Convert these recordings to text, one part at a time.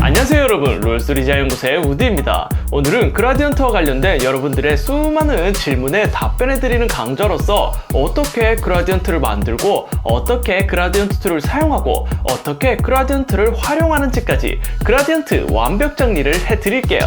안녕하세요 여러분. 롤스토리자 연구소의 우디입니다. 오늘은 그라디언트와 관련된 여러분들의 수많은 질문에 답변해드리는 강좌로서 어떻게 그라디언트를 만들고 어떻게 그라디언트 툴을 사용하고 어떻게 그라디언트를 활용하는지까지 그라디언트 완벽 정리를 해드릴게요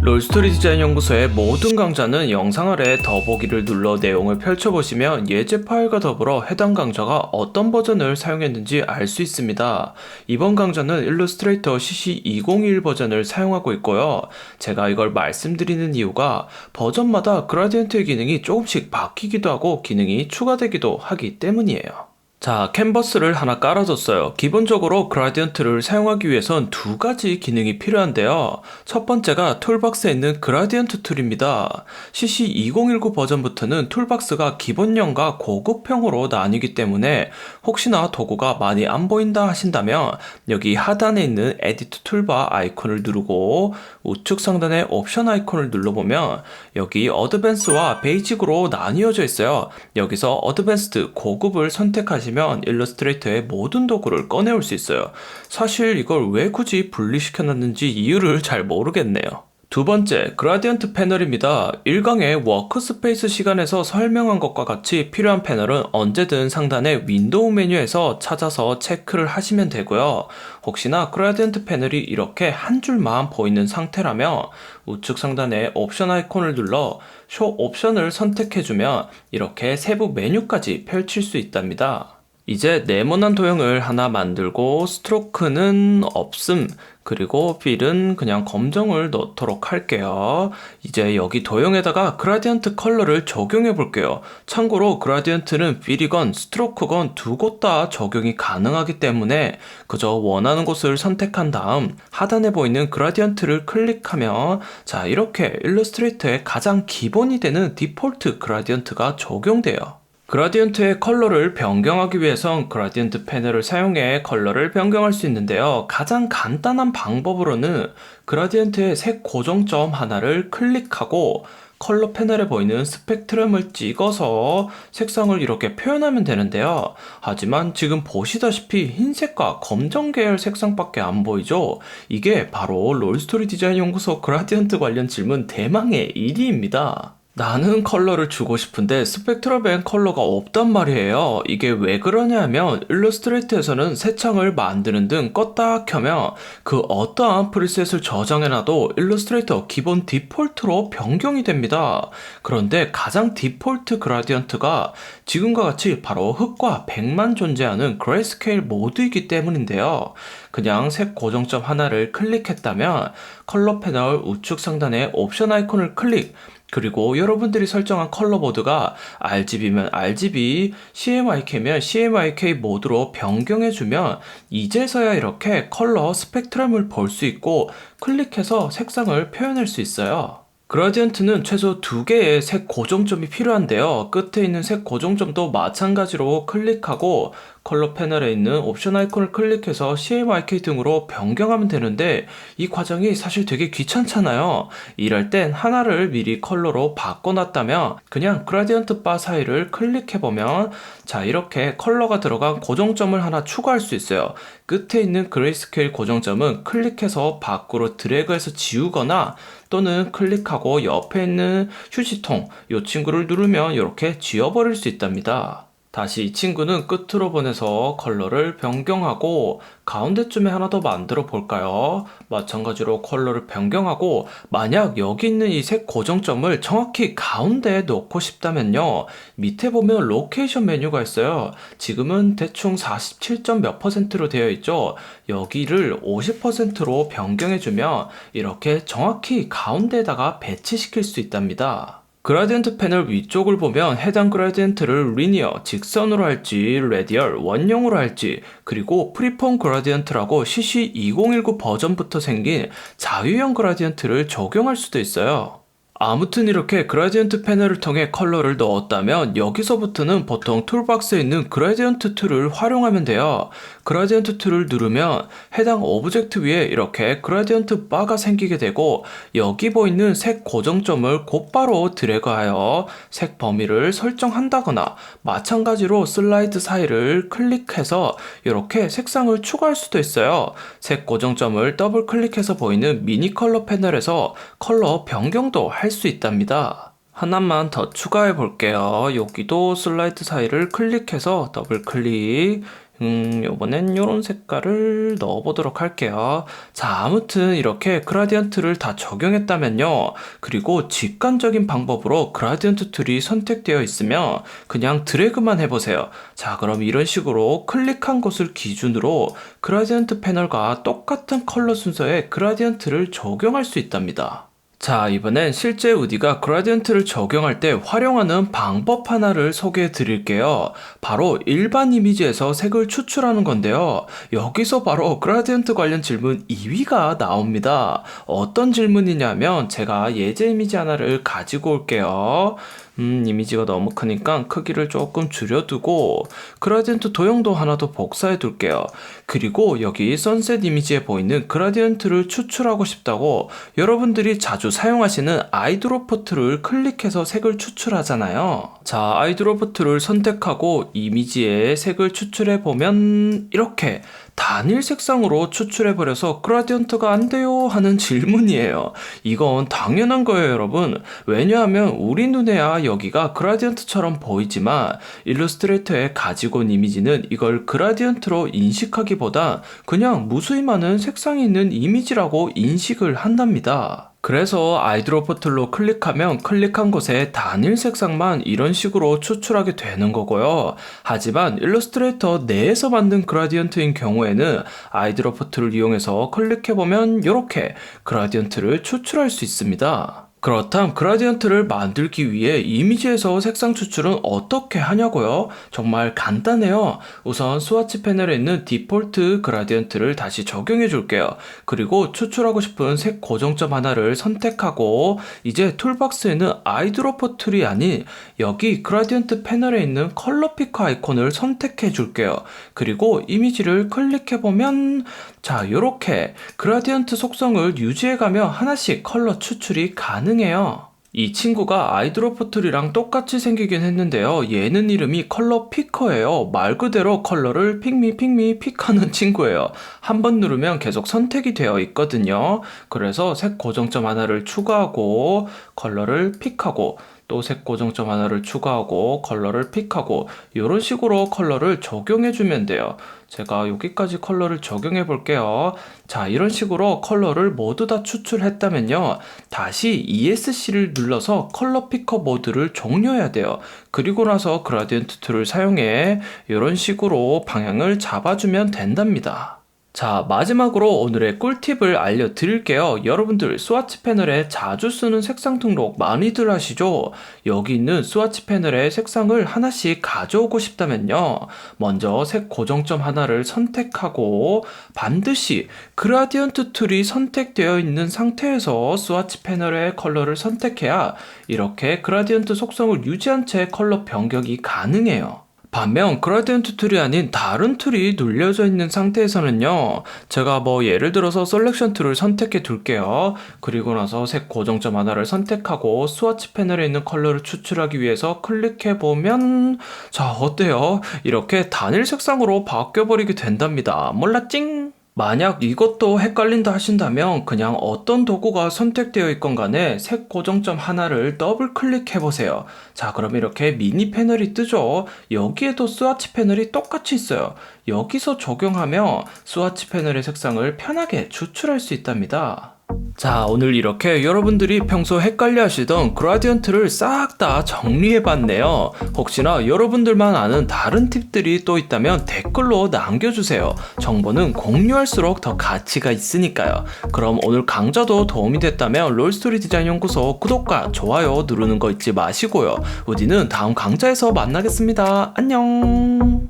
롤스토리 디자인 연구소의 모든 강좌는 영상 아래 더보기를 눌러 내용을 펼쳐보시면 예제 파일과 더불어 해당 강좌가 어떤 버전을 사용했는지 알 수 있습니다. 이번 강좌는 일러스트레이터 CC 2021 버전을 사용하고 있고요. 제가 이걸 말씀드리는 이유가 버전마다 그라디언트의 기능이 조금씩 바뀌기도 하고 기능이 추가되기도 하기 때문이에요. 자, 캔버스를 하나 깔아줬어요. 기본적으로 그라디언트를 사용하기 위해선 두 가지 기능이 필요한데요. 첫 번째가 툴박스에 있는 그라디언트 툴입니다. CC2019 버전부터는 툴박스가 기본형과 고급형으로 나뉘기 때문에 혹시나 도구가 많이 안 보인다 하신다면 여기 하단에 있는 에디트 툴바 아이콘을 누르고 우측 상단의 옵션 아이콘을 눌러보면 여기 어드밴스와 베이직으로 나뉘어져 있어요. 여기서 어드밴스드 고급을 선택하시 면 일러스트레이터의 모든 도구를 꺼내올 수 있어요. 사실 이걸 왜 굳이 분리시켜놨는지 이유를 잘 모르겠네요. 두 번째, 그라디언트 패널입니다. 1강의 워크스페이스 시간에서 설명한 것과 같이 필요한 패널은 언제든 상단의 윈도우 메뉴에서 찾아서 체크를 하시면 되고요. 혹시나 그라디언트 패널이 이렇게 한 줄만 보이는 상태라면 우측 상단의 옵션 아이콘을 눌러 쇼 옵션을 선택해주면 이렇게 세부 메뉴까지 펼칠 수 있답니다. 이제 네모난 도형을 하나 만들고 스트로크는 없음 그리고 필은 그냥 검정을 넣도록 할게요. 이제 여기 도형에다가 그라디언트 컬러를 적용해 볼게요. 참고로 그라디언트는 필이건 스트로크건 두 곳 다 적용이 가능하기 때문에 그저 원하는 곳을 선택한 다음 하단에 보이는 그라디언트를 클릭하면 자 이렇게 일러스트레이터의 가장 기본이 되는 디폴트 그라디언트가 적용돼요. 그라디언트의 컬러를 변경하기 위해선 그라디언트 패널을 사용해 컬러를 변경할 수 있는데요. 가장 간단한 방법으로는 그라디언트의 색 고정점 하나를 클릭하고 컬러 패널에 보이는 스펙트럼을 찍어서 색상을 이렇게 표현하면 되는데요. 하지만 지금 보시다시피 흰색과 검정 계열 색상밖에 안 보이죠? 이게 바로 롤스토리 디자인 연구소 그라디언트 관련 질문 대망의 1위입니다. 나는 컬러를 주고 싶은데 스펙트럼엔 컬러가 없단 말이에요. 이게 왜 그러냐면 일러스트레이트에서는 새 창을 만드는 등 껐다 켜면 그 어떠한 프리셋을 저장해놔도 일러스트레이터 기본 디폴트로 변경이 됩니다. 그런데 가장 디폴트 그라디언트가 지금과 같이 바로 흑과 백만 존재하는 그레이스케일 모드이기 때문인데요. 그냥 색 고정점 하나를 클릭했다면 컬러 패널 우측 상단에 옵션 아이콘을 클릭 그리고 여러분들이 설정한 컬러 보드가 RGB면 RGB, CMYK면 CMYK 모드로 변경해주면 이제서야 이렇게 컬러 스펙트럼을 볼 수 있고 클릭해서 색상을 표현할 수 있어요. 그라디언트는 최소 두 개의 색 고정점이 필요한데요. 끝에 있는 색 고정점도 마찬가지로 클릭하고 컬러 패널에 있는 옵션 아이콘을 클릭해서 CMYK 등으로 변경하면 되는데 이 과정이 사실 되게 귀찮잖아요. 이럴 땐 하나를 미리 컬러로 바꿔놨다면 그냥 그라디언트 바 사이를 클릭해보면 자 이렇게 컬러가 들어간 고정점을 하나 추가할 수 있어요. 끝에 있는 그레이스케일 고정점은 클릭해서 밖으로 드래그해서 지우거나 또는 클릭하고 옆에 있는 휴지통 이 친구를 누르면 이렇게 지워버릴 수 있답니다. 다시 이 친구는 끝으로 보내서 컬러를 변경하고 가운데쯤에 하나 더 만들어 볼까요? 마찬가지로 컬러를 변경하고 만약 여기 있는 이 색 고정점을 정확히 가운데에 놓고 싶다면요. 밑에 보면 로케이션 메뉴가 있어요. 지금은 대충 47. 몇 퍼센트로 되어 있죠. 여기를 50%로 변경해 주면 이렇게 정확히 가운데에다가 배치시킬 수 있답니다. 그라디언트 패널 위쪽을 보면 해당 그라디언트를 리니어, 직선으로 할지, 레디얼, 원형으로 할지, 그리고 프리폼 그라디언트라고 CC2019 버전부터 생긴 자유형 그라디언트를 적용할 수도 있어요. 아무튼 이렇게 그라디언트 패널을 통해 컬러를 넣었다면 여기서부터는 보통 툴박스에 있는 그라디언트 툴을 활용하면 돼요. 그라디언트 툴을 누르면 해당 오브젝트 위에 이렇게 그라디언트 바가 생기게 되고 여기 보이는 색 고정점을 곧바로 드래그하여 색 범위를 설정한다거나 마찬가지로 슬라이드 사이를 클릭해서 이렇게 색상을 추가할 수도 있어요. 색 고정점을 더블 클릭해서 보이는 미니 컬러 패널에서 컬러 변경도 할수 있답니다. 하나만 더 추가해 볼게요. 여기도 슬라이드 사이를 클릭해서 더블 클릭. 음, 요번엔 요런 색깔을 넣어보도록 할게요. 자, 아무튼 이렇게 그라디언트를 다 적용했다면요. 그리고 직관적인 방법으로 그라디언트 툴이 선택되어 있으면 그냥 드래그만 해보세요. 자, 그럼 이런 식으로 클릭한 곳을 기준으로 그라디언트 패널과 똑같은 컬러 순서의 그라디언트를 적용할 수 있답니다. 자, 이번엔 실제 우디가 그라디언트를 적용할 때 활용하는 방법 하나를 소개해 드릴게요. 바로 일반 이미지에서 색을 추출하는 건데요. 여기서 바로 그라디언트 관련 질문 2위가 나옵니다. 어떤 질문이냐면 제가 예제 이미지 하나를 가지고 올게요. 음, 이미지가 너무 크니까 크기를 조금 줄여두고 그라디언트 도형도 하나 더 복사해 둘게요. 그리고 여기 선셋 이미지에 보이는 그라디언트를 추출하고 싶다고 여러분들이 자주 사용하시는 아이드로퍼 툴을 클릭해서 색을 추출하잖아요. 자, 아이드로퍼 툴을 선택하고 이미지에 색을 추출해 보면 이렇게 단일 색상으로 추출해버려서 그라디언트가 안 돼요 하는 질문이에요. 이건 당연한 거예요, 여러분. 왜냐하면 우리 눈에야 여기가 그라디언트처럼 보이지만 일러스트레이터에 가지고 온 이미지는 이걸 그라디언트로 인식하기보다 그냥 무수히 많은 색상이 있는 이미지라고 인식을 한답니다. 그래서 아이드로퍼 툴로 클릭하면 클릭한 곳에 단일 색상만 이런 식으로 추출하게 되는 거고요. 하지만 일러스트레이터 내에서 만든 그라디언트인 경우에는 아이드로퍼 툴을 이용해서 클릭해보면 이렇게 그라디언트를 추출할 수 있습니다. 그렇담 그라디언트를 만들기 위해 이미지에서 색상 추출은 어떻게 하냐고요? 정말 간단해요. 우선 스와치 패널에 있는 디폴트 그라디언트를 다시 적용해 줄게요. 그리고 추출하고 싶은 색 고정점 하나를 선택하고 이제 툴박스에는 아이드로퍼 툴이 아닌 여기 그라디언트 패널에 있는 컬러 피커 아이콘을 선택해 줄게요. 그리고 이미지를 클릭해 보면 자, 이렇게 그라디언트 속성을 유지해 가며 하나씩 컬러 추출이 가능 해요. 이 친구가 아이드로포툴이랑 똑같이 생기긴 했는데요. 얘는 이름이 컬러 피커예요. 말 그대로 컬러를 픽미 픽미 픽하는 친구예요. 한 번 누르면 계속 선택이 되어 있거든요. 그래서 색 고정점 하나를 추가하고 컬러를 픽하고 또 색 고 정점 하나를 추가하고 컬러를 픽하고 이런 식으로 컬러를 적용해 주면 돼요. 제가 여기까지 컬러를 적용해 볼게요. 자, 이런 식으로 컬러를 모두 다 추출했다면요. 다시 ESC를 눌러서 컬러 피커 모드를 종료해야 돼요. 그리고 나서 그라디언트 툴을 사용해 이런 식으로 방향을 잡아주면 된답니다. 자, 마지막으로 오늘의 꿀팁을 알려드릴게요. 여러분들 스와치 패널에 자주 쓰는 색상 등록 많이들 하시죠? 여기 있는 스와치 패널의 색상을 하나씩 가져오고 싶다면요. 먼저 색 고정점 하나를 선택하고 반드시 그라디언트 툴이 선택되어 있는 상태에서 스와치 패널의 컬러를 선택해야 이렇게 그라디언트 속성을 유지한 채 컬러 변경이 가능해요. 반면 그라디언트 툴이 아닌 다른 툴이 눌려져 있는 상태에서는요 제가 뭐 예를 들어서 셀렉션 툴을 선택해 둘게요. 그리고 나서 색 고정점 하나를 선택하고 스와치 패널에 있는 컬러를 추출하기 위해서 클릭해 보면 자 어때요? 이렇게 단일 색상으로 바뀌어 버리게 된답니다. 몰랐찡 만약 이것도 헷갈린다 하신다면 그냥 어떤 도구가 선택되어 있건 간에 색 고정점 하나를 더블 클릭해 보세요. 자, 그럼 이렇게 미니 패널이 뜨죠? 여기에도 스와치 패널이 똑같이 있어요. 여기서 적용하며 스와치 패널의 색상을 편하게 추출할 수 있답니다. 자, 오늘 이렇게 여러분들이 평소 헷갈려 하시던 그라디언트를 싹 다 정리해 봤네요. 혹시나 여러분들만 아는 다른 팁들이 또 있다면 댓글로 남겨주세요. 정보는 공유할수록 더 가치가 있으니까요. 그럼 오늘 강좌도 도움이 됐다면 롤스토리 디자인 연구소 구독과 좋아요 누르는 거 잊지 마시고요. 우디는 다음 강좌에서 만나겠습니다. 안녕!